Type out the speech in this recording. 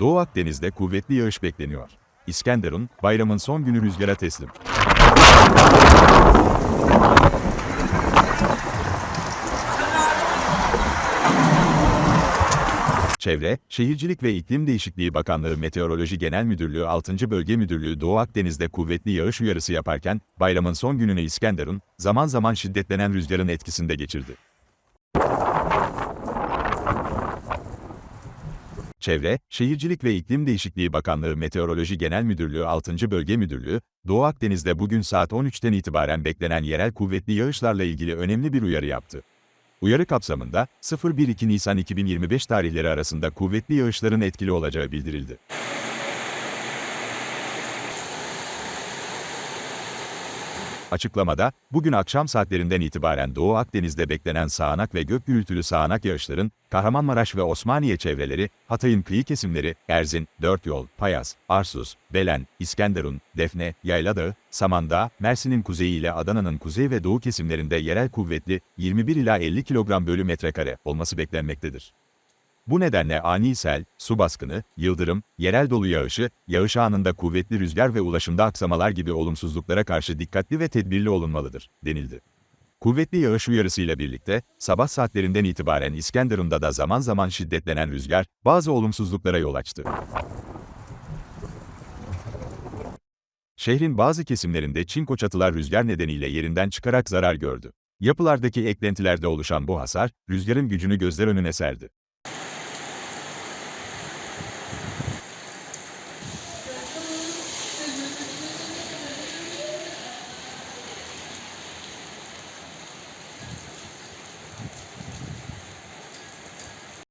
Doğu Akdeniz'de kuvvetli yağış bekleniyor. İskenderun, bayramın son günü rüzgara teslim. Çevre, Şehircilik ve İklim Değişikliği Bakanlığı Meteoroloji Genel Müdürlüğü 6. Bölge Müdürlüğü Doğu Akdeniz'de kuvvetli yağış uyarısı yaparken, bayramın son gününü İskenderun, zaman zaman şiddetlenen rüzgarın etkisinde geçirdi. Çevre, Şehircilik ve İklim Değişikliği Bakanlığı Meteoroloji Genel Müdürlüğü 6. Bölge Müdürlüğü, Doğu Akdeniz'de bugün saat 13'ten itibaren beklenen yerel kuvvetli yağışlarla ilgili önemli bir uyarı yaptı. Uyarı kapsamında 0-1-2 Nisan 2025 tarihleri arasında kuvvetli yağışların etkili olacağı bildirildi. Açıklamada, bugün akşam saatlerinden itibaren Doğu Akdeniz'de beklenen sağanak ve gök gürültülü sağanak yağışların, Kahramanmaraş ve Osmaniye çevreleri, Hatay'ın kıyı kesimleri, Erzin, Dörtyol, Payas, Arsuz, Belen, İskenderun, Defne, Yayladağı, Samandağ, Mersin'in kuzeyi ile Adana'nın kuzey ve doğu kesimlerinde yerel kuvvetli 21 ila 50 kilogram bölü metrekare olması beklenmektedir. Bu nedenle ani sel, su baskını, yıldırım, yerel dolu yağışı, yağış anında kuvvetli rüzgar ve ulaşımda aksamalar gibi olumsuzluklara karşı dikkatli ve tedbirli olunmalıdır, denildi. Kuvvetli yağış uyarısıyla birlikte, sabah saatlerinden itibaren İskenderun'da da zaman zaman şiddetlenen rüzgar, bazı olumsuzluklara yol açtı. Şehrin bazı kesimlerinde çinko çatılar rüzgar nedeniyle yerinden çıkarak zarar gördü. Yapılardaki eklentilerde oluşan bu hasar, rüzgarın gücünü gözler önüne serdi.